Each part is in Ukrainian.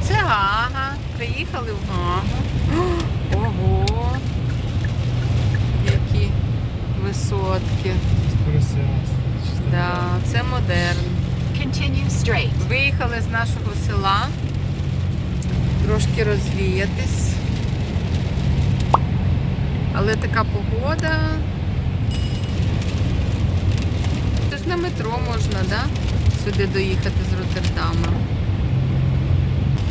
Оце Гага. Приїхали в Гагу. Ого! Які висотки. Да, це модерн. Виїхали з нашого села. Трошки розвіятись. Але така погода. Це ж на метро можна, да? Сюди доїхати з Роттердама.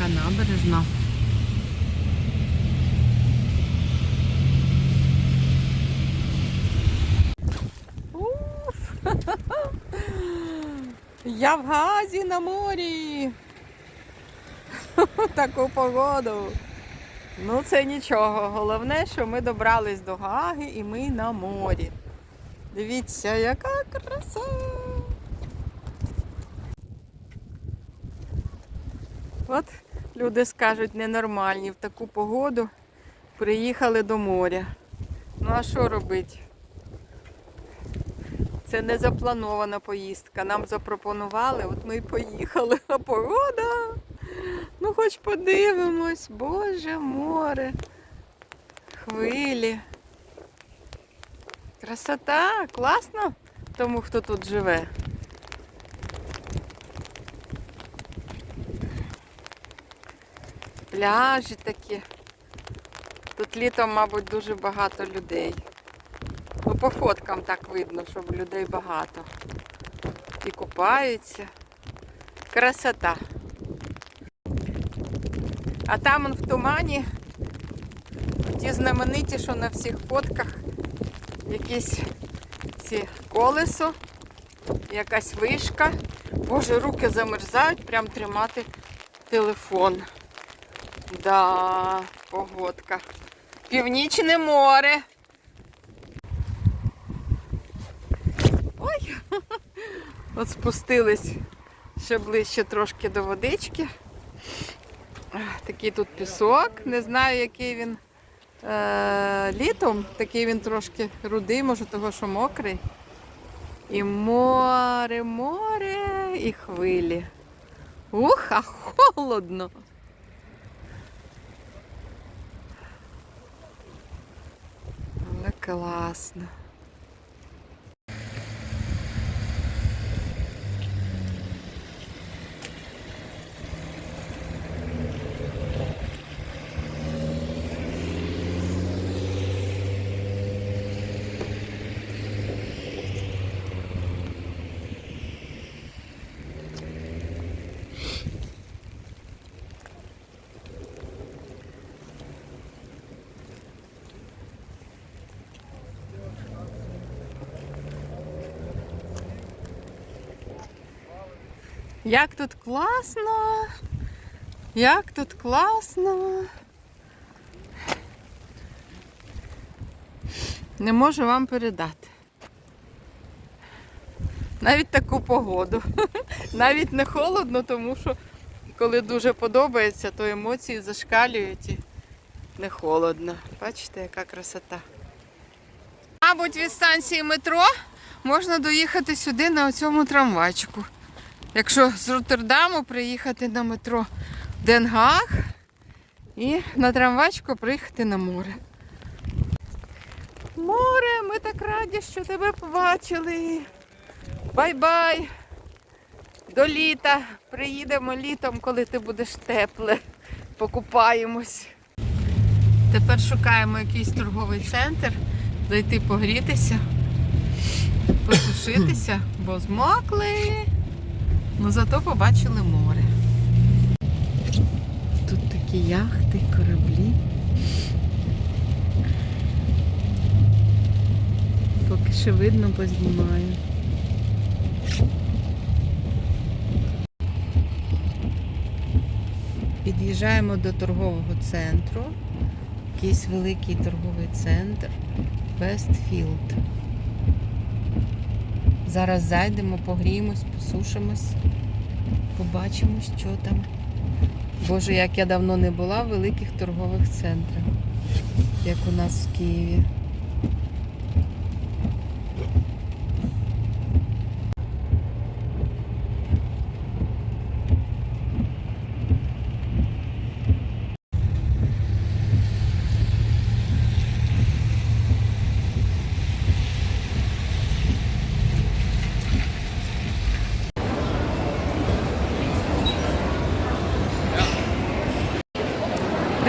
М, Яка набережна. Уф. Я в Газі на морі. Таку погоду. Ну це нічого. Головне, що ми добрались до Гаги і ми на морі. Дивіться, яка краса. От люди скажуть ненормальні в таку погоду приїхали до моря. Ну а що робити? Це не запланована поїздка. Нам запропонували, от ми й поїхали. А погода. Ну хоч подивимось, Боже море. Хвилі. Красота, класно тому, хто тут живе. Пляжі такі. Тут літом, мабуть, дуже багато людей. Ну, по фоткам так видно, що людей багато. І купаються. Красота. А там в тумані ті знамениті, що на всіх фотках якісь ці колесо, якась вишка. Боже, руки замерзають, прям тримати телефон. Да, погодка. Північне море. Ой, от спустились ще ближче трошки до водички. Такий тут пісок. Не знаю, який він е- літом. Такий він трошки рудий, може того, що мокрий. І море, море, і хвилі. Ух, а холодно. Але класно. Як тут класно! Як тут класно! Не можу вам передати. Навіть таку погоду. Навіть не холодно, тому що коли дуже подобається, то емоції зашкалюють і не холодно. Бачите, яка красота. Мабуть, від станції метро можна доїхати сюди на цьому трамвайчику. Якщо з Роттердаму приїхати на метро Денгаг і на трамвайчику приїхати на море. Море, ми так раді, що тебе побачили. Бай-бай! До літа. Приїдемо літом, коли ти будеш тепле. Покупаємось. Тепер шукаємо якийсь торговий центр, зайти погрітися, посушитися, бо змокли. Ну зато побачили море. Тут такі яхти, кораблі. Поки що видно, познімаю. Під'їжджаємо до торгового центру. Якийсь великий торговий центр Вестфілд. Зараз зайдемо, погріємось, посушимось, побачимо, що там. Боже, як я давно не була в великих торгових центрах, як у нас в Києві.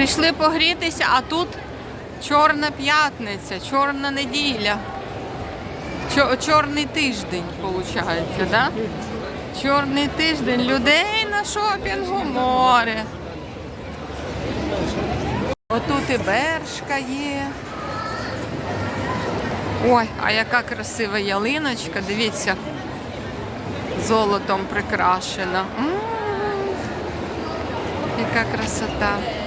Прийшли погрітися, а тут чорна п'ятниця, чорна неділя. Чорний тиждень, виходить, да? Чорний тиждень. Людей на шопінгу море. Отут і бершка є. Ой, а яка красива ялиночка, дивіться, золотом прикрашена. М, Яка красота.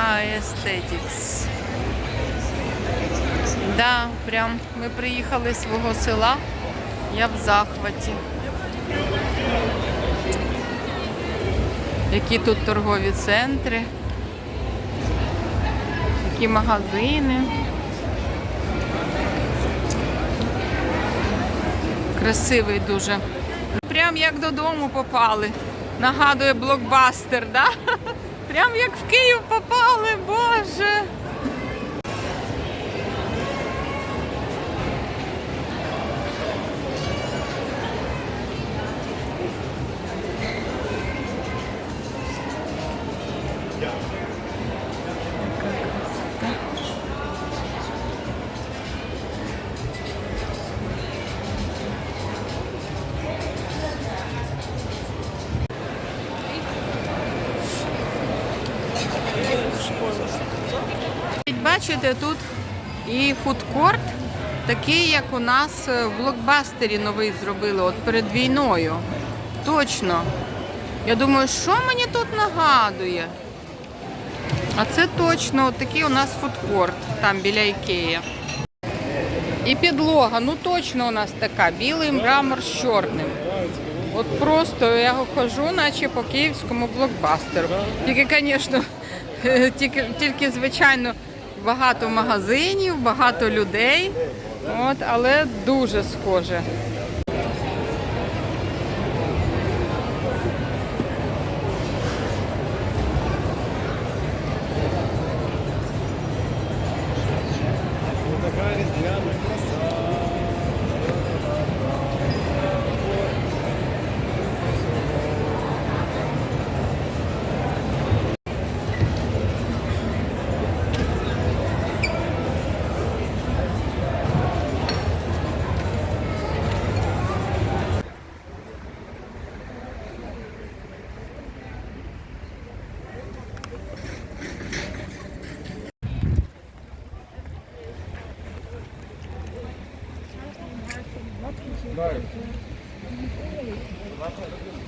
Aesthetics. Да, прям ми приїхали з свого села. Я в захваті. Які тут торгові центри, які магазини. Красивий дуже. Прям як додому попали. Нагадує блокбастер, да? Прям як в Київ попали, Боже. Бачите, тут і фудкорт, такий, як у нас е, в блокбастері новий зробили, от перед війною. Точно. Я думаю, що мені тут нагадує? А це точно от такий у нас фудкорт, там біля Ікеї. І підлога, ну точно у нас така, білий мрамор з чорним. От просто я хожу, наче по київському блокбастеру. Тільки, звісно, тільки, тільки, звичайно, багато магазинів, багато людей. От, але дуже схоже. Bye. Bye.